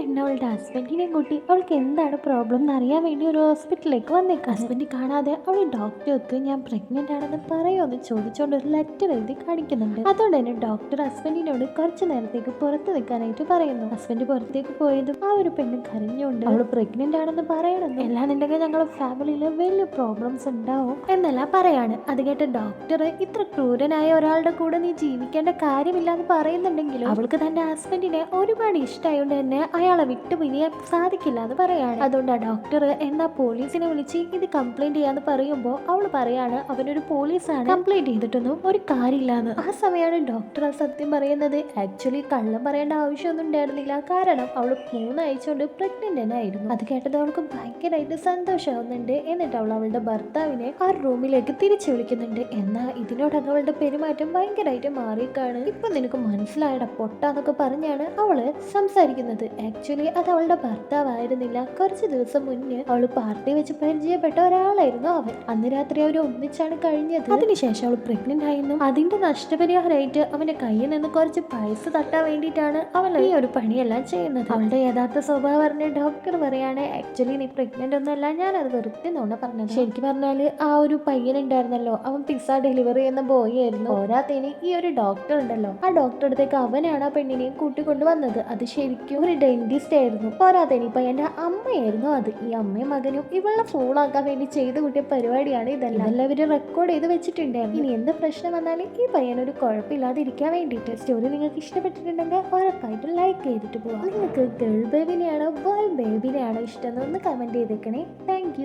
പെണ്ണ് അവളുടെ ഹസ്ബൻഡിനെയും കൂട്ടി അവൾക്ക് എന്താണ് പ്രോബ്ലം എന്ന് അറിയാൻ വേണ്ടി ഒരു ഹോസ്പിറ്റലിലേക്ക് വന്നേക്കാം. ഹസ്ബൻഡ് കാണാതെ അവൾ ഡോക്ടർക്ക് ഞാൻ പ്രഗ്നന്റ് ആണെന്ന് പറയുമെന്ന് ചോദിച്ചുകൊണ്ട് ഒരു ലെറ്റർ എഴുതി കാണിക്കുന്നുണ്ട്. അതുകൊണ്ട് തന്നെ ഡോക്ടർ ഹസ്ബൻഡിനോട് കുറച്ച് നേരത്തേക്ക് പുറത്ത് നിൽക്കാനായിട്ട് പറയുന്നു. ഹസ്ബൻഡ് പുറത്തേക്ക് പോയതും ആ ഒരു പെണ്ണ് കരഞ്ഞുകൊണ്ട് അവൾ പ്രഗ്നന്റ് ആണെന്ന് പറയണമെന്ന് എല്ലാന്നുണ്ടെങ്കിൽ ഞങ്ങളുടെ ഫാമിലിയിൽ വലിയ പ്രോബ്ലംസ് ഉണ്ടാവും എന്നല്ല പറയാണ്. അത് കേട്ട ഡോക്ടർ ഇത്ര ക്രൂരനായ ഒരാളുടെ കൂടെ നീ ജീവിക്കേണ്ട കാര്യമില്ല എന്ന് പറയുന്നുണ്ടെങ്കിലും അവൾക്ക് തന്റെ ഹസ്ബൻഡിനെ ഒരുപാട് ഇഷ്ടമായതുകൊണ്ട് തന്നെ അയാളെ വിട്ടുപിരിയാൻ സാധിക്കില്ല എന്ന് പറയാണ്. അതുകൊണ്ട് ആ ഡോക്ടർ എന്നാ പോലീസിനെ വിളിച്ച് ഇത് കംപ്ലൈന്റ് ചെയ്യാന്ന് പറയുമ്പോൾ അവൾ പറയാണ് അവനൊരു പോലീസാണ്. കംപ്ലൈന്റ് ചെയ്തിട്ടൊന്നും ഒരു കാര്യമില്ലാന്ന്. ആ സമയമാണ് ഡോക്ടർ ആ സത്യം പറയുന്നത്. ആക്ച്വലി കള്ളം പറയേണ്ട ആവശ്യമൊന്നും ഉണ്ടായിരുന്നില്ല. കാരണം അവൾ മൂന്നാഴ്ച കൊണ്ട് പ്രഗ്നന്റ് ആയിരുന്നു അത് കേട്ടത് അവൾക്ക് ഭയങ്കരമായിട്ട് സന്തോഷമാവുന്നുണ്ട് എന്നിട്ട് അവൾ അവളുടെ ഭർത്താവിനെ ആ റൂമിലേക്ക് തിരിച്ചു വിളിക്കുന്നുണ്ട്. എന്നാൽ ഇതിനോടൊക്കെ അവളുടെ പെരുമാറ്റം ഭയങ്കരമായിട്ട് മാറിയേക്കാണ്. ഇപ്പൊ നിനക്ക് മനസ്സിലായട പൊട്ടാന്നൊക്കെ പറഞ്ഞാണ് അവൾ സംസാരിക്കുന്നത്. ആക്ച്വലി അത് അവളുടെ ഭർത്താവായിരുന്നില്ല. കുറച്ച് ദിവസം മുന്നേ അവൾ പാർട്ടി വെച്ച് പരിചയപ്പെട്ട ഒരാളായിരുന്നു അവൻ. അന്ന് രാത്രി അവർ ഒന്നിച്ചാണ് കഴിഞ്ഞത്. അതിനുശേഷം അവൾ പ്രഗ്നന്റ് ആയിരുന്നു അതിന്റെ നഷ്ടപരിഹാരമായിട്ട് അവന്റെ കയ്യിൽ നിന്ന് കുറച്ച് പൈസ തട്ടാൻ വേണ്ടിയിട്ടാണ് അവൾ ഈ ഒരു പണിയെല്ലാം ചെയ്യുന്നത്. അവളുടെ യഥാർത്ഥ സ്വഭാവം പറഞ്ഞ ഡോക്ടർ പറയാണ് ആക്ച്വലി നീ പ്രഗ്നന്റ് ഒന്നുമല്ല ഞാൻ അത് വെറുതെ നോണ പറഞ്ഞത്. ശരിക്കും പറഞ്ഞാൽ ആ ഒരു പയ്യൻ ഉണ്ടായിരുന്നല്ലോ അവൻ പിസ്സ ഡെലിവറി ചെയ്യുന്ന ബോയ് ആയിരുന്നു. ഓരാത്തേന് ഈ ഒരു ഡോക്ടർ ഉണ്ടല്ലോ. ആ ഡോക്ടറുടെ അടുത്തേക്ക് അവനാണ് ആ പെണ്ണിനെയും കൂട്ടിക്കൊണ്ടു വന്നത് അത് ശരിക്കും ഒരു ഡെന്റിസ്റ്റ് ആയിരുന്നു. പോരാതെ ഈ എന്റെ അമ്മയായിരുന്നു അത്. ഈ അമ്മയും മകനും ഇവളെ ഫോളാക്കാൻ വേണ്ടി ചെയ്ത് കൂട്ടിയ പരിപാടിയാണ് ഇതെല്ലാം. എല്ലാവരും റെക്കോർഡ് ചെയ്ത് വെച്ചിട്ടുണ്ടായിരുന്നു ഇനി എന്ത് പ്രശ്നം വന്നാലും ഈ പയ്യനൊരു കുഴപ്പമില്ലാതിരിക്കാൻ വേണ്ടിയിട്ട് സ്റ്റോറി നിങ്ങൾക്ക് ഇഷ്ടപ്പെട്ടിട്ടുണ്ടെങ്കിൽ ഉറപ്പായിട്ടും ലൈക്ക് ചെയ്തിട്ട് പോവാം. നിങ്ങൾക്ക് ഗേൾ ബേബിനെയാണോ ബോയ് ബേബിനെയാണോ ഇഷ്ടം എന്ന് ഒന്ന് കമന്റ് ചെയ്തേക്കണേ. താങ്ക്